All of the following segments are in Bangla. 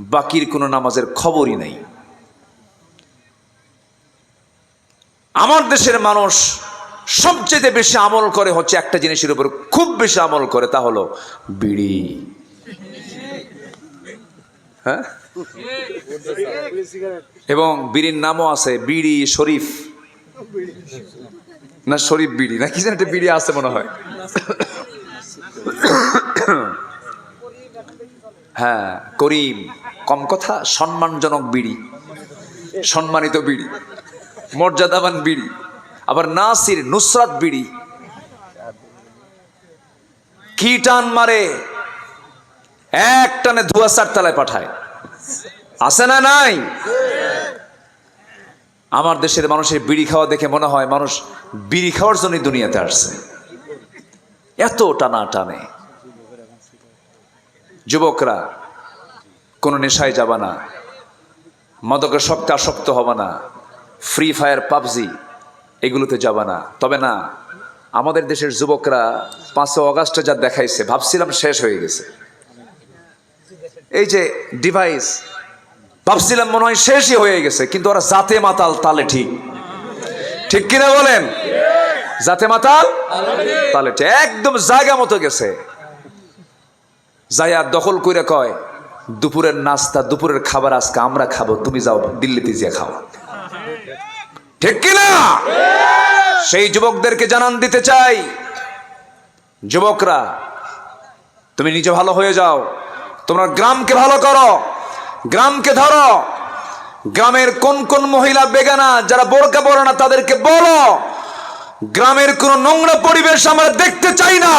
বাকির কোনো নামাজের খবরই নেই। আমার দেশের মানুষ সবচেয়ে বেশি আমল করে হচ্ছে একটা জিনিসের উপর, খুব বেশি আমল করে, তা হলো বিড়ি। হ্যাঁ? এবং বিড়ির নামও আছে, বিড়ি শরীফ। না, শরীফ বিড়ি, না কি যেন একটা বিড়ি আছে মনে হয়। হ্যাঁ করিম। কম কথা, সম্মানজনক বিড়ি, সম্মানিত বিড়ি, মর্যাদাবান বিড়ি, আবার নাসির নুসরাত বিড়ি। কি টান মারে? এক টানে ধুয়া চার তলায় পাঠায়। আছে না নাই? আমার দেশের মানুষের বিড়ি খাওয়া দেখে মনে হয় মানুষ বিড়ি খাওয়ার জন্য দুনিয়াতে আসছে। এত টানা টানে। যুবকরা কোনো নেশায় যাবা না। মাদকের শক্তি আসক্ত হবে না। ফ্রি ফায়ার পাবজি, এগুলোতে যাবা না। তবে না, আমাদের দেশের যুবকরা পাঁচই অগাস্টে যা দেখাইছে, ভাবছিলাম শেষ হয়ে গেছে। এই যে ডিভাইস ভাবছিলাম মনে হয় শেষই হয়ে গেছে, কিন্তু ওরা জাতে মাতাল তালে ঠিক। ঠিক কিনা বলেন? জাতে মাতাল তালে ঠিক। একদম জায়গা মতো গেছে। যাইয়া দখল করে কয় দুপুরের নাস্তা, দুপুরের খাবার আজকে আমরা খাব, তুমি যাও দিল্লিতে যে খাও। ঠিক কিনা সেই যুবকদেরকে জানান দিতে চাই। যুবকরা, তুমি নিজে ভালো হয়ে যাও। তোমরা গ্রামকে ভালো করো, গ্রামকে ধরো। গ্রামের কোন কোন মহিলা বেগানা, যারা বোরকা পরে না, তাদেরকে বলো। গ্রামের কোন নোংরা পরিবেশ আমরা দেখতে চাই না।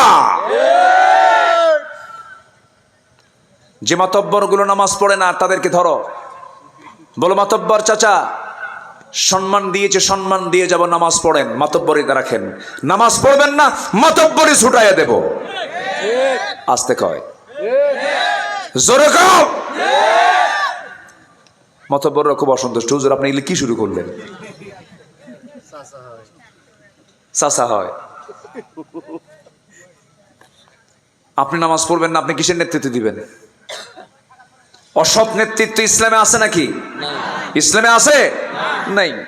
যে মাতব্বরগুলো নামাজ পড়ে না, তাদেরকে ধরো। বলো, মাতব্বর চাচা, সম্মান দিয়েছে, সম্মান দিয়ে যাব, নামাজ পড়েন মাতব্বরি রাখেন। নামাজ পড়বেন না মাতব্বরি ছুটাইয়া দেব। আসতে কয়। জোরে খুব অসন্তুষ্ট। হুজুর, আপনি কি শুরু করলেন? চাচা হয়। আপনি নামাজ পড়বেন না, আপনি কিসের নেতৃত্ব দিবেন? অসৎ নেতৃত্ব ইসলামে আছে নাকি? ইসলামে আছে? নাই।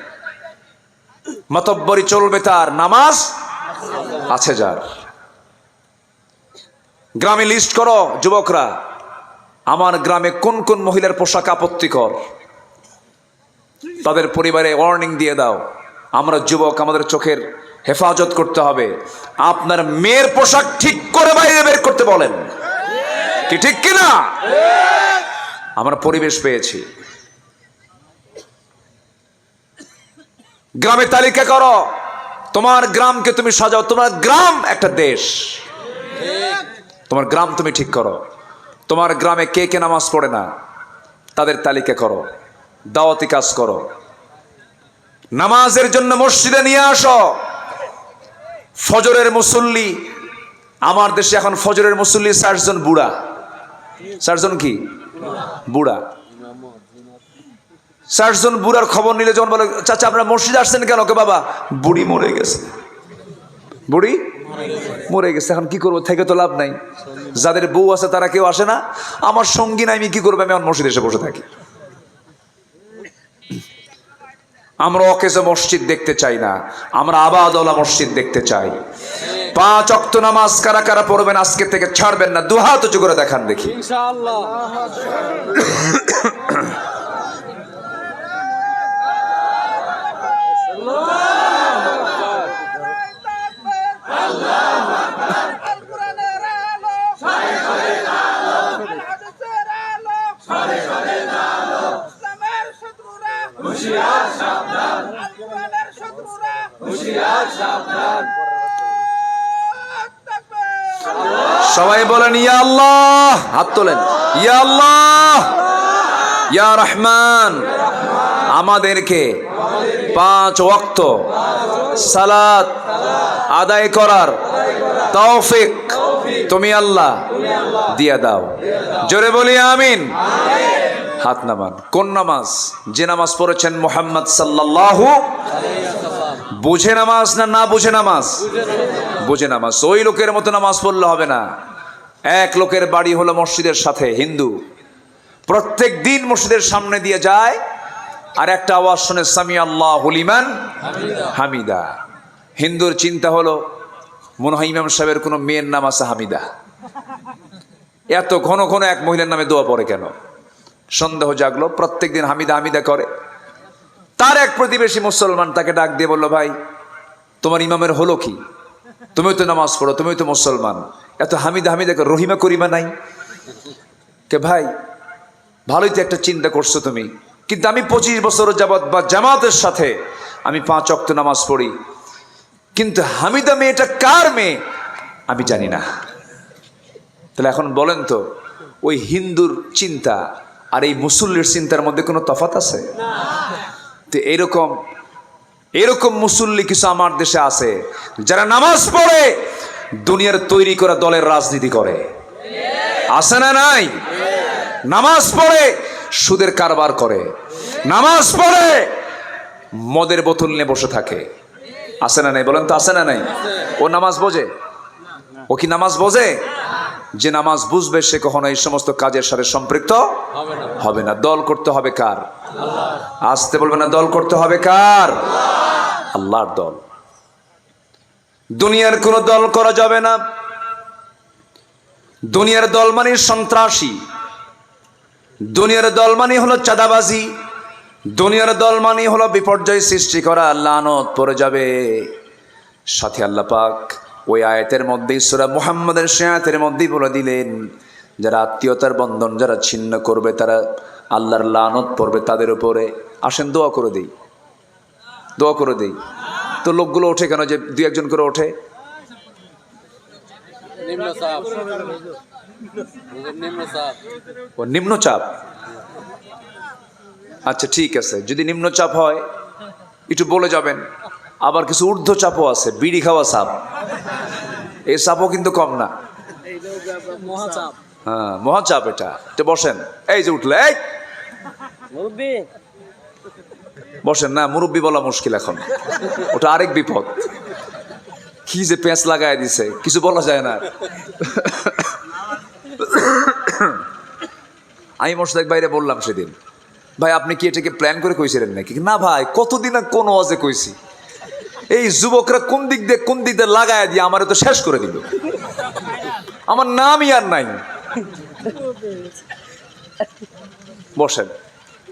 মতব্বরি চলবে তার নামাজ? আছে যার। গ্রামে লিস্ট করো, যুবকরা। আমার গ্রামে কোন কোন মহিলার পোশাক আপত্তিকর? তাদের পরিবারে ওয়ার্নিং দিয়ে দাও। আমরা যুবক, আমাদের চোখের হেফাজত করতে হবে। আপনার মেয়ের পোশাক ঠিক করে বাইরে বের করতে বলেন। কি ঠিক কিনা? আমরা পরিবেশ পেয়েছি। গ্রামে তালিকা করো। তোমার গ্রামকে তুমি সাজাও। তোমার গ্রাম একটা দেশ। তোমার গ্রাম তুমি ঠিক করো। তোমার গ্রামে কে কে নামাজ পড়ে না, তাদের তালিকা করো। দাওয়াতি কাজ করো। নামাজের জন্য মসজিদে নিয়ে আসো। ফজরের মুসল্লি, আমার দেশে এখন ফজরের মুসল্লি চারজন বুড়া। চারজন কি? বুড়া। চারজন বুড়ার খবর নিলে যখন বলে, চাচা, আপনারা মসজিদে আসছেন কেন? কে বাবা? বুড়ি মরে গেছে। বুড়ি মরে গেছে। এখন কি করব? থেকে তো লাভ নাই। যাদের বউ আছে তারা কেউ আসে না। আমার সঙ্গী নাই, আমি কি করব? আমি এখন মসজিদে এসে বসে থাকি। আমরা অকেজে মসজিদ দেখতে চাই না। আমরা আবাদওয়ালা মসজিদ দেখতে চাই। পাঁচ অক্ত নামাজ কারা কারা পড়বেন আজকে থেকে ছাড়বেন না দুহাত উঁচু করে দেখান দেখি। হুঁশিয়ার সাবধান। হুঁশিয়ার সাবধান। সবাই বলেন, ইয়া আল্লাহ। হাত তোলেন, ইয়া আল্লাহ। ইয়া রহমান। আমাদেরকে পাঁচ ওয়াক্ত সালাত আদায় করার তৌফিক তুমি আল্লাহ দিয়া দাও। জোরে বলি, আমিন। হাত নামান। কোন নামাজ? যে নামাজ পড়েছেন মোহাম্মদ সাল্লাল্লাহু বুঝে নামাজ না না বুঝে নামাজ? বুঝে নামাজ। ওই লোকের মতো নামাজ পড়লে হবে না। এক লোকের বাড়ি হলো মসজিদের সাথে, হিন্দু। প্রত্যেক দিন মসজিদের সামনে দিয়ে যায়, আর একটা আওয়াজ শুনে সামি আল্লাহ হলিমান হামিদা। হিন্দুর চিন্তা হলো, মনে হয় ইমাম সাহেবের কোনো মেয়ের নাম আছে হামিদা। এত ঘন ঘন এক মহিলার নামে দোয়া পড়ে কেন? সন্দেহ জাগলো, প্রত্যেক দিন হামিদা হামিদা করে। তার এক প্রতিবেশী মুসলমান তাকে ডাক দিয়ে বলল, ভাই, তোমার ইমামের হলো কি? তুমিও তো নামাজ পড়ো তুমিও তো মুসলমান। এত হামিদা হামিদাকে রহিমা করিমা নাই। কে ভাই ভালোই তো একটা চিন্তা করছ তুমি। কিন্তু আমি পঁচিশ বছর যাবৎ বা জামাতের সাথে আমি পাঁচ অক্ত নামাজ পড়ি। কিন্তু হামিদা মেয়েটা কার মেয়ে? আমি জানি না। তাহলে এখন বলেন তো ওই হিন্দুর চিন্তা আর এই মুসল্লির চিন্তার মধ্যে কোনো তফাত আছে? তো এরকম এরকম মুসল্লি কিছু আমার দেশে আছে, যারা নামাজ পড়ে, দুনিয়ার তৈরি করা দলের রাজনীতি করে। আছে না নাই? নামাজ পড়ে, সুদের কারবার করে। নামাজ পড়ে, মদের বোতল নিয়ে বসে থাকে। আছে না নাই? বলেন তো আছে না নাই? ও নামাজ বোঝে? ও কি নামাজ বোঝে? যে নামাজ বুঝবে, সে কখনো এই সমস্ত কাজের সাথে সম্পৃক্ত হবে না। দল করতে হবে কার? আসতে বলবে না, দল করতে হবে কার? আল্লাহর দল। দুনিয়ার কোনো দল করা যাবে না। দুনিয়ার দল মানে সন্ত্রাসী। দুনিয়ার দল মানে হলো চাঁদাবাজি। দুনিয়ার দল মানে হলো বিপর্যয় সৃষ্টি করা, লানত পড়ে যাবে। সাথে আল্লাহ পাক ওই আয়াতের মধ্যেই, সুরা মুহাম্মাদের সে আয়াতের মধ্যেই বলে দিলেন, যারা আত্মীয়তার বন্ধন যারা ছিন্ন করবে, তারা আল্লাহর লানত পড়বে তাদের উপরে। আসেন দোয়া করে দেই। দোয়া করে দেই। তো লোকগুলো ওঠে কেন যে দুই একজন করে ওঠে? নিম্ন চাপ। ও নিম্নচাপ আচ্ছা ঠিক আছে। যদি নিম্নচাপ হয় একটু বলে যাবেন। আবার কিছু ঊর্ধ্বচাপও আছে বিড়ি খাওয়া সাপ এই সাপও কিন্তু কম না। হ্যাঁ মহাচাপ এটা। বসেন। এই যে উঠলে এই! বসেন, না, মুরব্বী বলা মুশকিল এখন। ওটা আরেক বিপদ। কি যে পেঁচ লাগায় দিছে, কিছু বলা যায় না। আমি মোশতাক বাইরে বললাম সেদিন, ভাই, আপনি কি এটাকে প্ল্যান করে কইছিলেন নাকি? না ভাই, কতদিন কোন ওয়াজে কইছি? এই যুবকরা কোন দিক দিয়ে কোন দিক দিয়ে লাগায় দিয়ে আমার তো শেষ করে দিল। আমার নামই আর নাই। বসেন,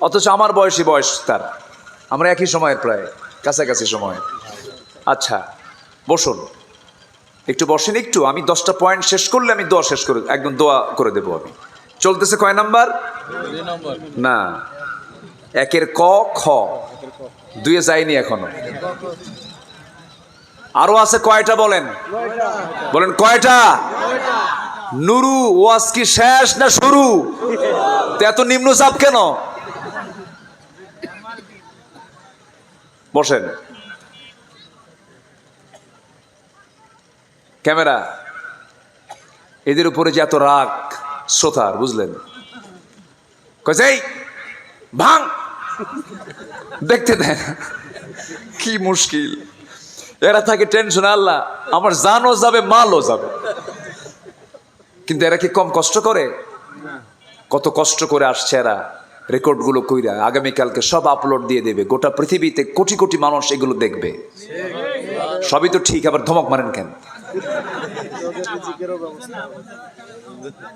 অথচ আমার বয়সী বয়স তার। আমরা একই সময়ের প্রায় কাছাকাছি সময়। আচ্ছা বসুন। একটু বসেন একটু। আমি দশটা পয়েন্ট শেষ করলে আমি দোয়া শেষ করে একদম দোয়া করে দেবো আমি। চলতেছে কয় নাম্বার? না। একের ক খ। দুয়ে যায়নি এখনও। আরও আছে কয়টা বলেন? বলেন কয়টা? নুরু ওয়াজ কি শেষ না শুরু? তো এত নিম্ন চাপ কেন? বসেন। ক্যামেরা। এদের উপরে যে এত রাগ, শ্রোতার, বুঝলেন? ভাঙ! দেখতে দেন কি মুশকিল। এরা থাকে টেনশন, আল্লাহ, আমার জানও যাবে, মালও যাবে। কিন্তু এরা কি কম কষ্ট করে? কত কষ্ট করে আসছে এরা। রেকর্ডগুলো কইরা আগামীকালকে সব আপলোড দিয়ে দেবে। গোটা পৃথিবীতে কোটি কোটি মানুষ এগুলো দেখবে। সবই তো ঠিক, আবার ধমক মারেন কেন?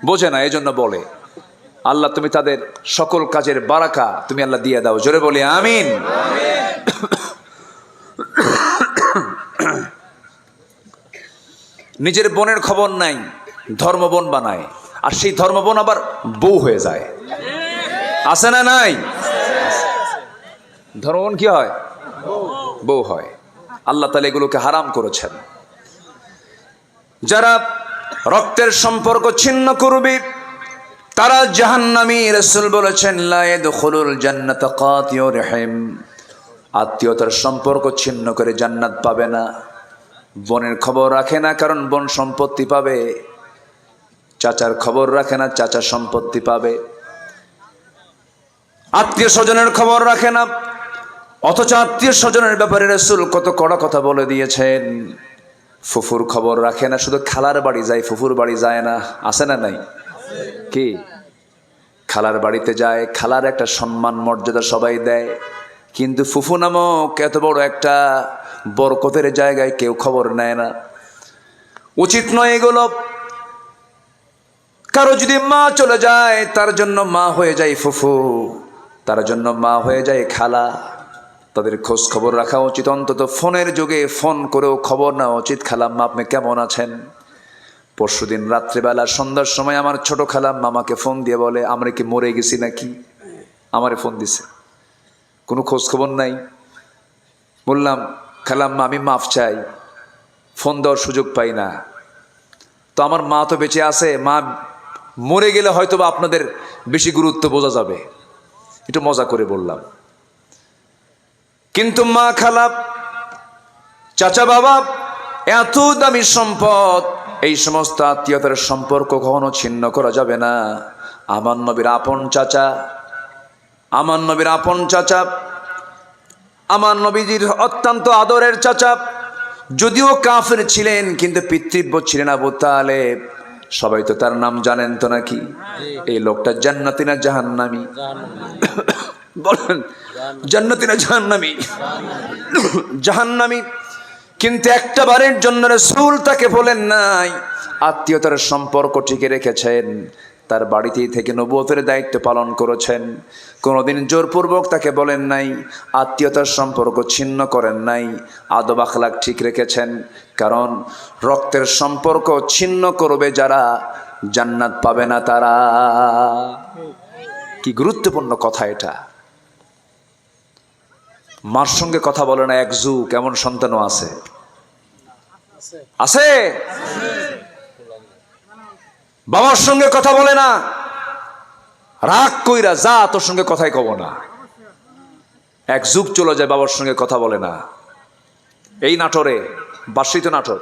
বোঝে না এই জন্য বলে, আল্লাহ তুমি তাদের সকল কাজের বারাকা তুমি আল্লাহ দিয়ে দাও। জোরে বলি, আমিন। নিজের বোনের খবর নাই, ধর্মবোন বানায়, আর সেই ধর্মবোন আবার বউ হয়ে যায়। আছে না নাই? ধর্মবোন কি হয়? বউ হয়। আল্লাহ তালা এগুলোকে হারাম করেছেন। যারা রক্তের সম্পর্ক ছিন্ন করবে, তারা জাহান্নামী রসুল বলেছেন রহিম। আত্মীয়তার সম্পর্ক ছিন্ন করে জান্নাত পাবে না। বোনের খবর রাখে না, কারণ বোন সম্পত্তি পাবে। চাচার খবর রাখে না, চাচা সম্পত্তি পাবে। আত্মীয় স্বজনের খবর রাখে না। অথচ আত্মীয় স্বজনের ব্যাপারে রসুল কত কড়া কথা বলে দিয়েছেন। ফুফুর খবর রাখে না, শুধু খালার বাড়ি যায়, ফুফুর বাড়ি যায় না। আসে না নাই? কি? খালার বাড়িতে যায়, খালার একটা সম্মান, মর্যাদা সবাই দেয়। কিন্তু ফুফু নামক এত বড় একটা বরকতের জায়গায় কেউ খবর নেয় না। উচিত নয় এগুলো। কারও যদি মা চলে যায়, তার জন্য মা হয়ে যায় ফুফু। তার জন্য মা হয়ে যায় খালা। তাদের খোঁজ খবর রাখা উচিত। অন্তত ফোনের যুগে ফোন করেও খবর নেওয়া উচিত। খালাম্মা আপনি কেমন আছেন? পরশুদিন রাত্রিবেলা, সন্ধ্যার সময় আমার ছোট খালাম্মা আমাকে ফোন দিয়ে বলে, আমরা কি মরে গেছি নাকি? আমারে ফোন দিছে। কোনো খোঁজ খবর নাই। বললাম খালাম্মা আমি মাফ চাই। ফোন দেওয়ার সুযোগ পাই না। তো আমার মা তো বেঁচে আছে। মা মরে গেলে হয়তো বা আপনাদের বেশি গুরুত্ব বোঝা যাবে। একটু মজা করে বললাম। কিন্তু মা খালাপ, চাচা বাবা, এত দামি সম্পদ, এই সমস্ত আত্মীয়তার সম্পর্ক কখনো ছিন্ন করা যাবে না। আমার নবীর আপন চাচা, আমার নবীর আপন চাচা, আমার নবীজির অত্যন্ত আদরের চাচা, যদিও কাফের ছিলেন, কিন্তু পিতৃব্য ছিলেন আবু তালেব। সবাই তো তার নাম জানেন তো নাকি? এই লোকটা জান্নাতি না জাহান্নামি? বলেন জান্নাতি না জাহান্নামি? জাহান্নামি। কিন্তু একটা বারের জন্য রসুল তাকে বলেন নাই আত্মীয়তার সম্পর্ক টিকে রেখেছেন। তার বাড়িতেই থেকে নবুয়তের দায়িত্ব পালন করেছেন। কোনোদিন জোরপূর্বক তাকে বলেন নাই, আত্মীয়তার সম্পর্ক ছিন্ন করেন নাই, আদব আখলাক ঠিক রেখেছেন, কারণ রক্তের সম্পর্ক ছিন্ন করবে যারা, জান্নাত পাবে না তারা। কি গুরুত্বপূর্ণ কথা এটা। মার সঙ্গে কথা বলে না, এক যুগ, এমন সন্তানও আছে। আছে? বাবার সঙ্গে কথা বলে না। রাগ কইরা যা তোর সঙ্গে কথাই কব না। এক যুগ চলে যায় বাবার সঙ্গে কথা বলে না। এই নাটোরে বার্ষিত নাটক।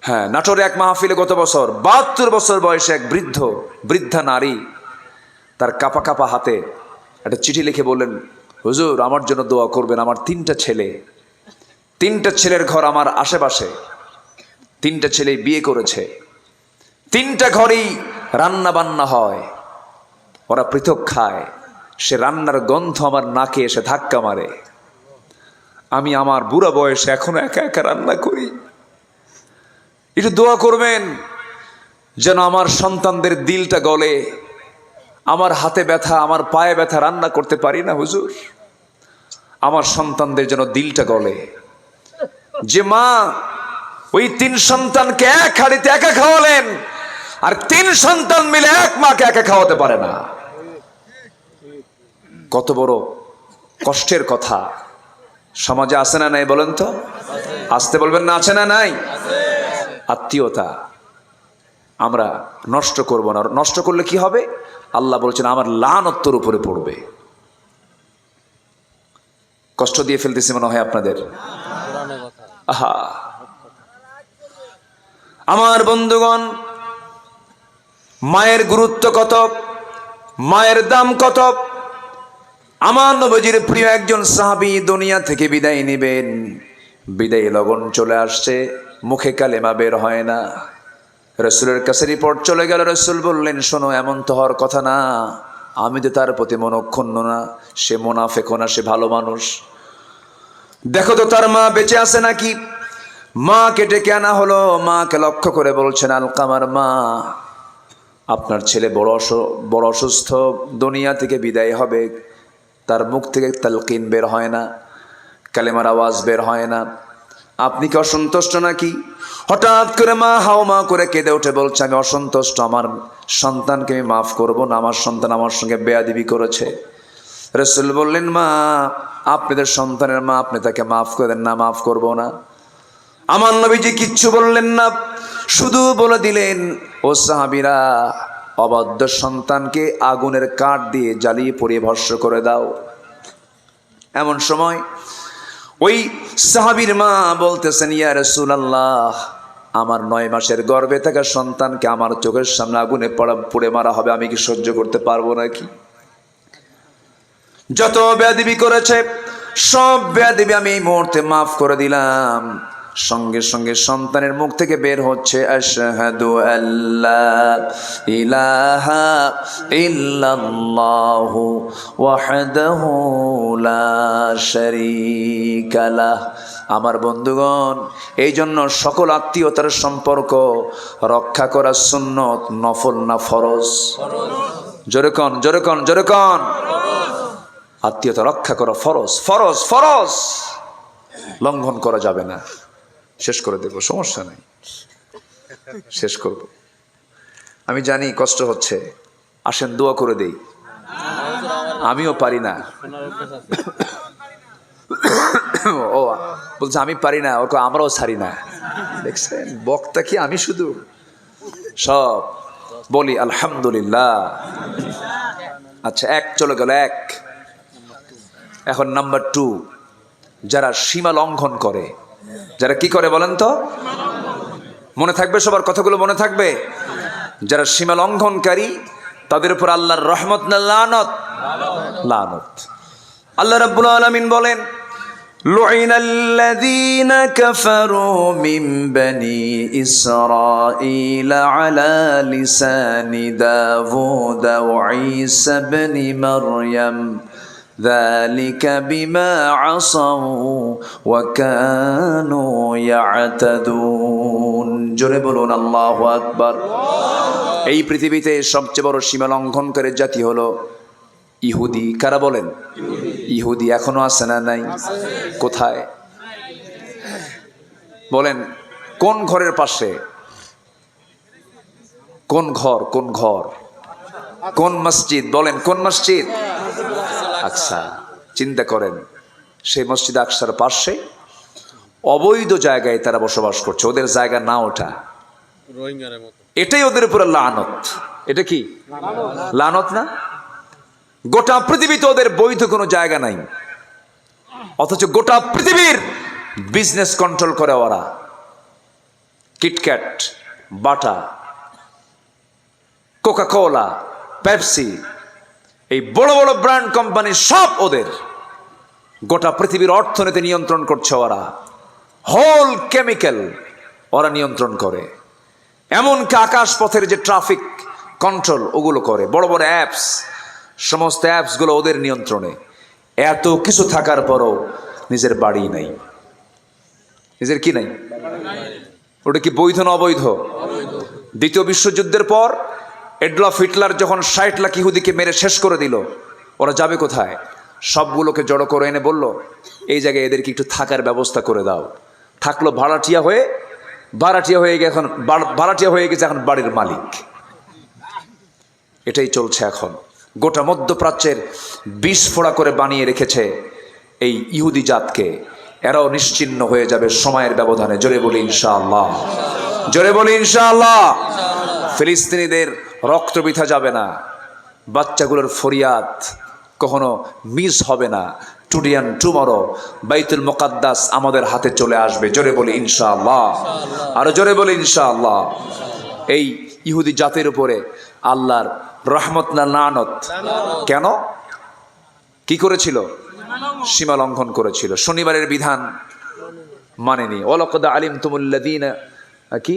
হ্যাঁ নাটোরে এক মাহফিলে গত বছর, বাহাত্তর বছর বয়সে এক বৃদ্ধ, বৃদ্ধা নারী, তার কাপা কাপা হাতে একটা চিঠি লিখে বললেন, হুজুর, আমার জন্য দোয়া করবেন, আমার তিনটা ছেলে। তিনটা ছেলের ঘর আমার আশেপাশে। তিনটা ছেলে বিয়ে করেছে। তিনটা ঘরেই রান্না বান্না হয়। ওরা পৃথক খায়। সে রান্নার গন্ধ আমার নাকে এসে ধাক্কা মারে। আমি আমার বুড়া বয়সে এখনও একা একা রান্না করি। একটু দোয়া করবেন যেন আমার সন্তানদের দিলটা গলে। আমার হাতে ব্যথা, আমার পায়ে ব্যথা রান্না করতে পারি না, হুজুর। আমার সন্তানদের যেন দিলটা গলে। যে মা ওই তিন সন্তানকে এক হাড়িতে একা খাওয়ালেন। আর তিন সন্তান মিলে এক মাকে একা খাওয়াতে পারে না। কত বড় কষ্টের কথা। সমাজে আছে না নাই বলেন তো? আসতে বলবেন না, আছে না নাই? আত্মীয়তা আমরা নষ্ট করব না। নষ্ট করলে কি হবে? আল্লাহ বলছেন, আমার লানত্তর উপরে পড়বে। কষ্ট দিয়ে ফেলতেছি মনে হয় আপনাদের। আহা। আমার বন্ধুগণ, মায়ের গুরুত্ব কত, মায়ের দাম কত? আমার নবজির প্রিয় একজন সাহাবি দুনিয়া থেকে বিদায় নেবেন। বিদায় লগন চলে আসছে, মুখে কালেমা বের হয় না। রসুলের কাছে রিপোর্ট চলে গেল, রসুল বললেন, শোনো, এমন তো হওয়ার কথা না। আমি তো তার প্রতি মনক্ষুণ্ণ না। সে মোনাফেকো না, সে ভালো মানুষ। দেখো তো তার মা বেঁচে আছে নাকি? মা কেটে কেনা হলো। মাকে লক্ষ্য করে বলছেন আলকামার মা, আপনার ছেলে বড় অস, বড় অসুস্থ, দুনিয়া থেকে বিদায় হবে। তার মুখ থেকে তালকিন বের হয় না, কালেমার আওয়াজ বের হয় না। আপনি কি অসন্তুষ্ট নাকি? হঠাৎ করে মা হাও মা করে কেঁদে উঠে বলছে, আমি অসন্তুষ্ট, আমার সন্তানকে আমি মাফ করব না, আমার সন্তান আমার সঙ্গে বেয়াদিবি করেছে। রসুল বললেন, মা, আপনাদের সন্তানের মা, আপনি তাকে মাফ করে দেন না, মাফ করব না। আমার নবীজি কিচ্ছু বললেন না, শুধু বলে দিলেন, ও সাহাবিরা, অবাধ্য সন্তানকে আগুনের কাঠ দিয়ে জ্বালিয়ে পরিয়ে ভস্য করে দাও। এমন সময় ওই সাহাবির মা বলতেছেন, ইয়া রসুল আল্লাহ আমার নয় মাসের গর্বে থাকা সন্তানকে আমার চোখের সামনে আগুনে পড়া, পুড়ে মারা হবে, আমি কি সহ্য করতে পারব নাকি? যত ব্যাধিবি করেছে, সব ব্যাধিবি আমি এই মুহূর্তে মাফ করে দিলাম। সঙ্গে সঙ্গে সন্তানের মুখ থেকে বের হচ্ছে আল্লাহ ইলাহা লা আমার বন্ধুগণ এই জন্য সকল আত্মীয়তার সম্পর্ক রক্ষা করা সুন্নত, নফল না ফরজ? জোরে কন জোরে কন জোরে কন। আত্মীয়তা রক্ষা করা ফরজ ফরজ ফরজ। লঙ্ঘন করা যাবে না। শেষ করে দেব, সমস্যা নাই। শেষ করব। আমি জানি কষ্ট হচ্ছে, আসেন দোয়া করে দেই। আমিও পারি না। ও, বলছে আমি পারি না ওর আমরাও ছাড়ি না। দেখছেন, বক্তা কি আমি শুধু? সব, বলি আলহামদুলিল্লাহ। আচ্ছা এক চলে গেল, এক। এখন নাম্বার টু, যারা সীমা লঙ্ঘন করে যারা কি করে বলেন তো মনে থাকবে সবার কথাগুলো মনে থাকবে যারা সীমা লঙ্ঘনকারী তাদের উপর আল্লাহর রহমত না লানত লানত আল্লাহ রাব্বুল আলামিন বলেন لعن الذين كفروا من بني إسرائيل على لسان داود وعيسى بن مريم ذلك بما عصوا وكانوا يعتدون জোরে বলুন আল্লাহু আকবার এই পৃথিবীতে সবচেয়ে বড় সীমা লঙ্ঘনকারী জাতি হলো ইহুদি কারা বলেন ইহুদি এখনো আছে না নাই কোথায় বলেন কোন ঘরের পাশে কোন ঘর কোন ঘর কোন মসজিদ বলেন কোন মসজিদ আকসা। চিন্তা করেন সেই মসজিদ আকসার পাশে অবৈধ জায়গায় তারা বসবাস করছে ওদের জায়গা না ওঠা। এটাই ওদের উপরে লানত। এটা কি? লানত না? গোটা পৃথিবীতে ওদের বৈধ কোনো জায়গা নাই। অথচ গোটা পৃথিবীর বিজনেস কন্ট্রোল করে ওরা। KitKat Bata Coca Cola Pepsi এই বড় বড় ব্র্যান্ড কোম্পানি সব ওদের। গোটা পৃথিবীর অর্থনীতি নিয়ন্ত্রণ করছে ওরা। হোল কেমিক্যাল ওরা নিয়ন্ত্রণ করে। এমনকি আকাশ পথের যে ট্রাফিক কন্ট্রোল ওগুলো করে। বড় বড় অ্যাপস সমস্ত অ্যাপসগুলো ওদের নিয়ন্ত্রণে। এত কিছু থাকার পরও নিজের বাড়ি নাই। নিজের কি নাই? ওটা কি বৈধ না অবৈধ? দ্বিতীয় বিশ্বযুদ্ধের পর এডলফ হিটলার যখন ষাট লাখ ইহুদিকে মেরে শেষ করে দিল, ওরা যাবে কোথায়? সবগুলোকে জড়ো করে এনে বলল, এই জায়গায় এদেরকে একটু থাকার ব্যবস্থা করে দাও। থাকল ভাড়াটিয়া হয়ে ভাড়াটিয়া হয়ে গিয়ে এখন ভাড়াটিয়া হয়ে গেছে এখন বাড়ির মালিক। এটাই চলছে এখন। গোটা মধ্যপ্রাচ্যের বিষ ফোড়া করে বানিয়ে রেখেছে এই ইহুদি জাতকে। এরাও নিশ্চিন্ন হয়ে যাবে সময়ের ব্যবধানে। জোরে বলি ইনশাআল্লাহ। জোরে বলি ইনশাআল্লাহ। ফিলিস্তিনিদের রক্ত বৃথা যাবে না। বাচ্চাগুলোর ফরিয়াদ কখনো মিস হবে না। টুডিয়ান টুমরো বাইতুল মোকাদ্দাস আমাদের হাতে চলে আসবে। জোরে বলি ইনশাআল্লাহ। আরও জোরে বলি ইনশাআল্লাহ। এই ইহুদি জাতির উপরে আল্লাহর রহমত না নানত কেন? কি করেছিল? সীমা লঙ্ঘন করেছিল। শনিবারের বিধান মানেনি। ওলকদ আলিম তুমুল্লাদিন কি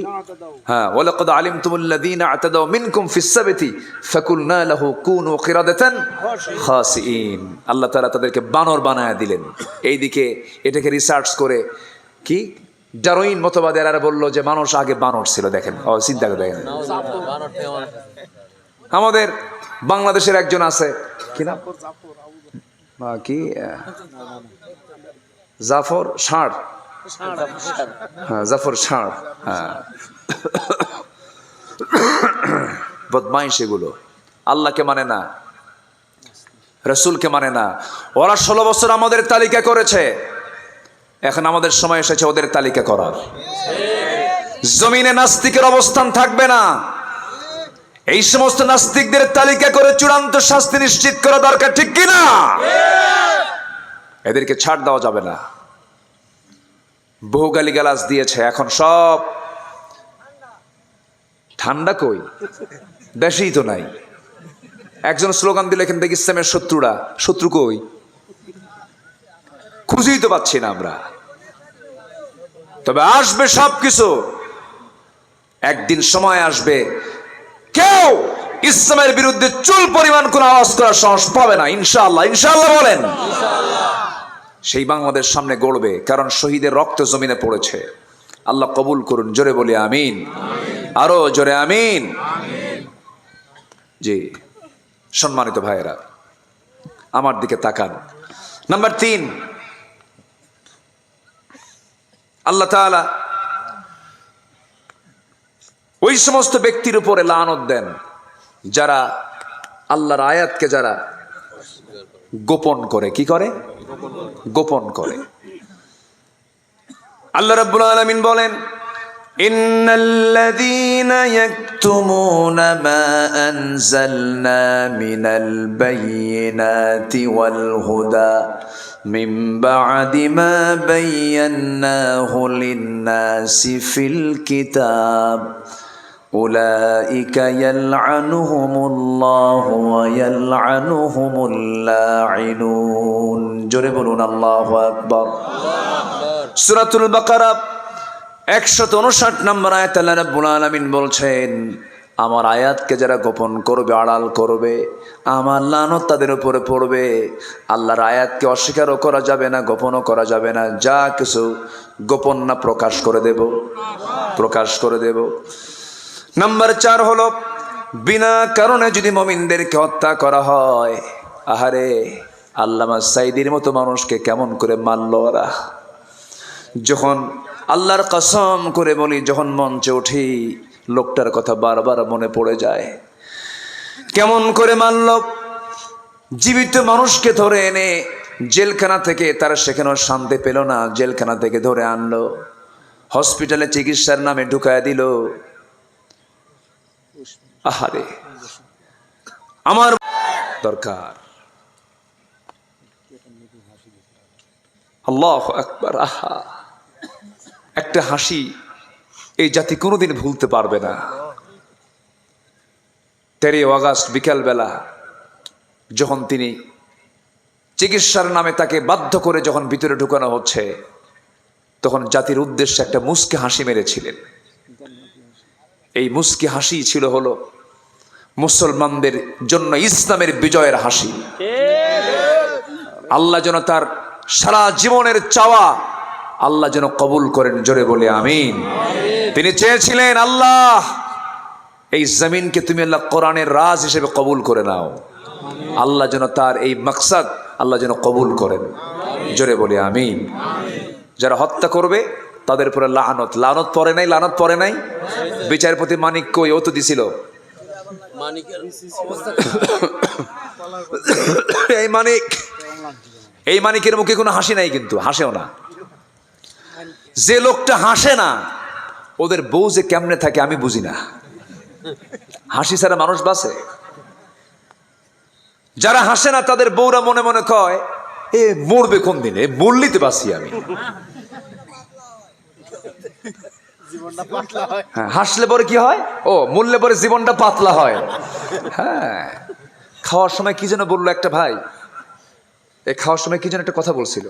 হ্যাঁ ওলকদ আলিম তুমুল্লাদিন আতাদাও মিনকুম ফিসসাবিতি ফাকুলনা লাহু কুনু কিরাদাতান খাসিন আল্লাহ তাআলা তাদেরকে বানর বানায় দিলেন। এইদিকে এটাকে রিসার্চ করে কি? ডারউইন মতবাদের আর বলল যে মানুষ আগে বানর ছিল দেখেন। ও চিন্তা করে দেখেন। আমাদের বাংলাদেশের একজন আছে কি নাম? কি? জাফর ষাঁড় হ্যাঁ জাফর ষাঁড় হ্যাঁ। বদমাইশ এগুলো। আল্লাহকে মানে না, রসুলকে মানে না। ওরা ষোলো বছর আমাদের তালিকা করেছে। এখন আমাদের সময় এসেছে ওদের তালিকা করার। জমিনে নাস্তিকের অবস্থান থাকবে না। এই সমস্ত নাস্তিকদের তালিকা করে চূড়ান্ত শাস্তি নিশ্চিত করা দরকার, ঠিক কিনা? এদেরকে ছাড় দেওয়া যাবে না। বহু গালিগালাজ দিয়েছে, এখন সব ঠান্ডা কই? দেশেই তো নাই। একজন স্লোগান দিল এখান থেকে ইসলামের শত্রুরা, শত্রু কই? খুঁজেই তো পাচ্ছি না আমরা। তবে আসবে সব কিছু একদিন সময় আসবে। কেউ ইসলামের বিরুদ্ধে চুল পরিমাণ কোন আওয়াজ করার সাহস পাবে না ইনশাল্লাহ ইনশাল্লাহ বলেন। সেই বাংলাদেশ সামনে গড়বে, কারণ শহীদের রক্ত জমিনে পড়েছে। আল্লাহ কবুল করুন, জোরে বলি আমিন। আরও জোরে আমিন। জি, সম্মানিত ভাইয়েরা, আমার দিকে তাকান। নাম্বার তিন, আল্লাহ তাআলা ওই সমস্ত ব্যক্তির উপরে লানত দেন, যারা আল্লাহর আয়াতকে যারা গোপন করে। কি করে? গোপন করে আল্লাহ রাব্বুল আলামিন বলেন إن الذين يكتمون ما أنزلنا من البينات والهدى من بعد ما بيناه للناس في الكتاب أولئك يلعنهم الله ويلعنهم اللاعنون جربون الله أكبر সুরাতুল বাকারা একশত উনষাট নম্বর আয়াত আল্লাহ রাব্বুল আলামিন বলছেন আমার আয়াতকে যারা গোপন করবে আড়াল করবে আমার লানত তাদের উপরে পড়বে আল্লাহর আয়াতকে অস্বীকারও করা যাবে না গোপনও করা যাবে না যা কিছু গোপন না প্রকাশ করে দেব প্রকাশ করে দেব নাম্বার চার হলো, বিনা কারণে যদি মমিনদেরকে হত্যা করা হয়, আহারে, আল্লামা সাইদির মতো মানুষকে কেমন করে মারল ওরা? যখন আল্লাহর কসম করে বলি, যখন মঞ্চে উঠি, লোকটার কথা বারবার মনে পড়ে যায়। কেমন করে মানল জীবিত মানুষকে ধরে এনে জেলখানা থেকে তারা সেখানেও শান্তি পেল না, জেলখানা থেকে ধরে আনলো। হসপিটালে চিকিৎসার নামে ঢুকায় দিল। আহারে, আমার দরকার। আল্লাহ আকবার, আহা। একটা হাসি এই জাতি কোনোদিন ভুলতে পারবে না। তেরোই আগস্ট বিকালবেলা যখন তিনি চিকিৎসার নামে তাকে বাধ্য করে যখন ভিতরে ঢুকানো হচ্ছে, তখন জাতির উদ্দেশ্যে একটা মুস্কি হাসি মেরেছিলেন। এই মুস্কি হাসি ছিল হলো মুসলমানদের জন্য ইসলামের বিজয়ের হাসি। আল্লাহ যেন তার সারা জীবনের চাওয়া আল্লাহ যেন কবুল করেন জোরে বলে আমিন। তিনি চেয়েছিলেন, আল্লাহ, এই জমিনকে তুমি আল্লাহ কোরআনের রাজ হিসেবে কবুল করে নাও। আল্লাহ যেন তার এই মাকসাদ আল্লাহ যেন কবুল করেন। জোরে বলে আমিন। যারা হত্যা করবে তাদের উপরে লানত। লানত পরে নাই লানত পরে নাই? বিচারপতি মানিক কই? ও তো দিছিল। এই মানিক এই মানিকের মুখে কোনো হাসি নাই কিন্তু হাসেও না। যে লোকটা হাসে না ওদের বউ যে কেমনে থাকে আমি বুঝি না। হাসি ছাড়া মানুষ বাসে যারা হাসে না তাদের বউরা মনে মনে কয় এ মরবে কোন দিনে মরলিতে বাসি আমি। হাসলে পরে কি হয়? ও মূল্যে পরে জীবনটা পাতলা হয়। হ্যাঁ খাওয়ার সময় কি যেন বলল একটা ভাই? এই খাওয়ার সময় কি যেন একটা কথা বলছিল।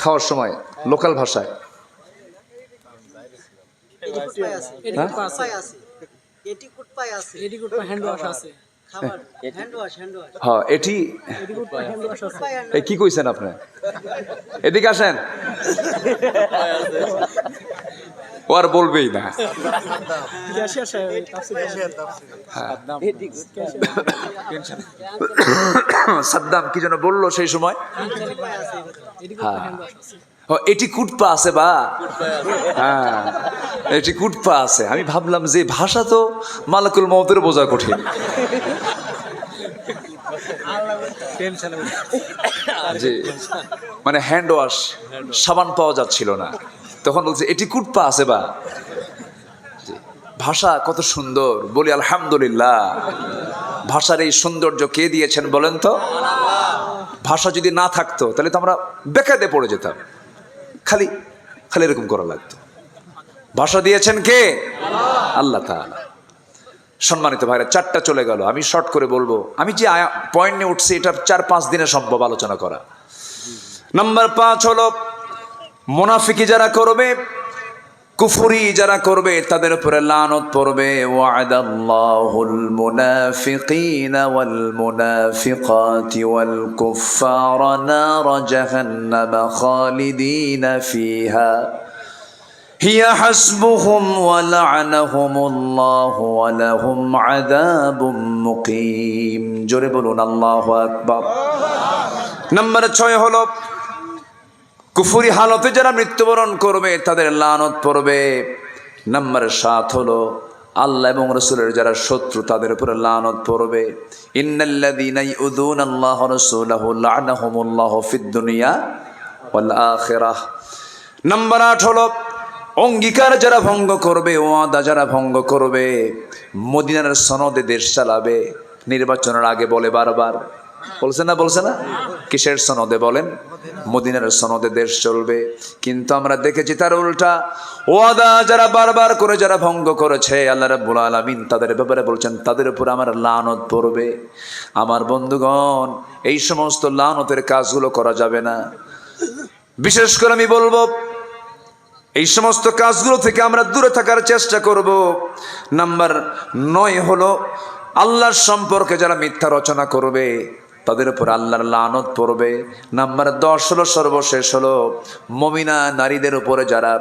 খাওয়ার সময় লোকাল ভাষায়। হ্যাঁ? এটি কি কইছেন আপনি? এদিকে আসেন। ও আর বলবেই না। তাফসীর সাদ্দাম কি যেন বলল সেই সময়? ও, এটি কুটপা আছে বা? হ্যাঁ। এটি কুটপা আছে। আমি ভাবলাম যে ভাষা তো মালাকুল মতের বোঝা কঠিন। মানে হ্যান্ড ওয়াশ সাবান পাওয়া যাচ্ছিল না। তখন বলছে, এটি কুটপা আছে বা? ভাষা কত সুন্দর। বলি, আলহামদুলিল্লাহ। ভাষার এই সৌন্দর্য কে দিয়েছেন বলেন তো? ভাষা যদি না থাকতো, তাহলে তো আমরা বেকায়দে পড়ে যেতাম। খালি খালি এরকম করা লাগতো। ভাষা দিয়েছেন কে? আল্লাহ সম্মানিত ভাইরা, চারটা চলে গেল। আমি শর্ট করে বলব, আমি যে পয়েন্ট নিয়ে উঠছি, এটা চার পাঁচ দিনে সম্ভব আলোচনা করা। নাম্বার পাঁচ হলো মুনাফিকি যারা করবে কুফুরি যারা করবে তাদের উপরে লানত পড়বে ওয়াদাল্লাহুল মুনাফিকিনা ওয়াল মুনাফিকাতি ওয়াল কুফারা নার জাহান্নাম খালিদিনা ফিহা هي حسبهم ولعنهم الله ولهم عذاب مقيم জোরে বলুন আল্লাহু আকবার নাম্বার 6 হলো কুফুরি হালতে যারা মৃত্যুবরণ করবে, তাদের লানত পড়বে। নাম্বার সাত হলো, আল্লাহ এবং রসুলের যারা শত্রু, তাদের উপরে লানত পড়বে। নাম্বার আট হলো, অঙ্গীকার যারা ভঙ্গ করবে, ওয়াদা যারা ভঙ্গ করবে, মদিনার সনদে দেশ চালাবে, নির্বাচনের আগে বলে বারবার। বলছে না বলছে না? কিসের সনদে বলেন? মদিনার সনদে দেশ চলবে। কিন্তু আমরা দেখেছি তার উল্টা ওয়াদা যারা বারবার করে, যারা ভঙ্গ করেছে, আল্লাহ রাব্বুল আলামিন তাদের ব্যাপারে বলছেন, তাদের উপর আমার লানত পড়বে। আমার বন্ধুগণ, এই সমস্ত লানতের কাজগুলো করা যাবে না। বিশেষ করে আমি বলব, এই সমস্ত কাজগুলো থেকে আমরা দূরে থাকার চেষ্টা করব। নাম্বার নয় হলো, আল্লাহর সম্পর্কে যারা মিথ্যা রচনা করবে তাদের উপর আল্লাহর লানত পড়বে। নাম্বার দশ হলো, সর্বশেষ হলো, মমিনা নারীদের উপরে যারা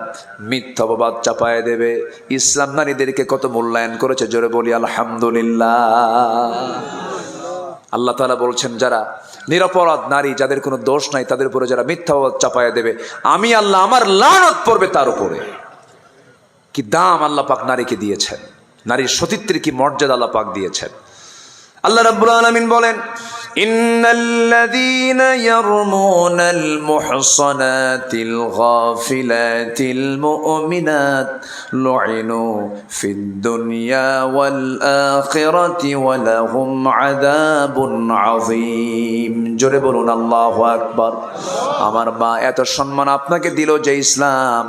মিথ্যা অপবাদ চাপায় দেবে, ইসলাম নারীদেরকে কত মূল্যায়ন করেছে, জোরে বলি, আলহামদুলিল্লাহ। আল্লাহ তালা বলছেন, যারা নিরপরাধ নারী, যাদের কোনো দোষ নাই, তাদের উপরে যারা মিথ্যা চাপায়া দেবে, আমি আল্লাহ আমার লানত পড়বে তার উপরে। কি দাম আল্লাহ পাক নারীকে দিয়েছেন? নারীর সতীত্বের কি মর্যাদা আল্লাহ পাক দিয়েছেন? আল্লাহ রাব্বুল আলামিন বলেন মুহসানাতিল গাফিলাতিল মুমিনাত লুইনু ফিদ দুনিয়া ওয়াল আখিরাতি ওয়া লাহুম আযাবুন আযীম। জোরে বলুন, আল্লাহু আকবার। আমার মা এত সম্মান আপনাকে দিল যে ইসলাম,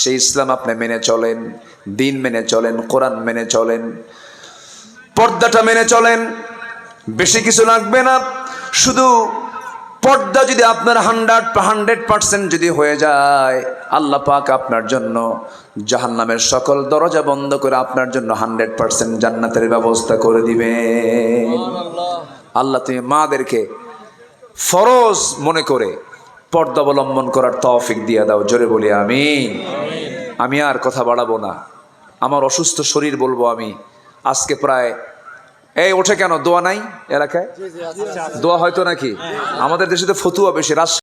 সেই ইসলাম আপনি মেনে চলেন, দিন মেনে চলেন, কোরআন মেনে চলেন, পর্দাটা মেনে চলেন। বেশি কিছু লাগবে না। শুধু পর্দা যদি আপনার হান্ড্রেড হান্ড্রেড পার্সেন্ট যদি হয়ে যায়, আল্লাহ পাক আপনার জন্য জাহান্নামের সকল দরজা বন্ধ করে আপনার জন্য হান্ড্রেড পার্সেন্ট জান্নাতের ব্যবস্থা করে দিবে। আল্লাহ তুমি মাদেরকে ফরজ মনে করে পর্দা অবলম্বন করার তৌফিক দিয়ে দাও, জোরে বলি আমি আমি আর কথা বাড়াবো না। আমার অসুস্থ শরীর বলব আমি। আজকে প্রায় এই ওঠে কেন? দোয়া নাই এলাকায়? দোয়া হয়তো নাকি? আমাদের দেশে তো ফতুয়া বেশি রাষ্ট্র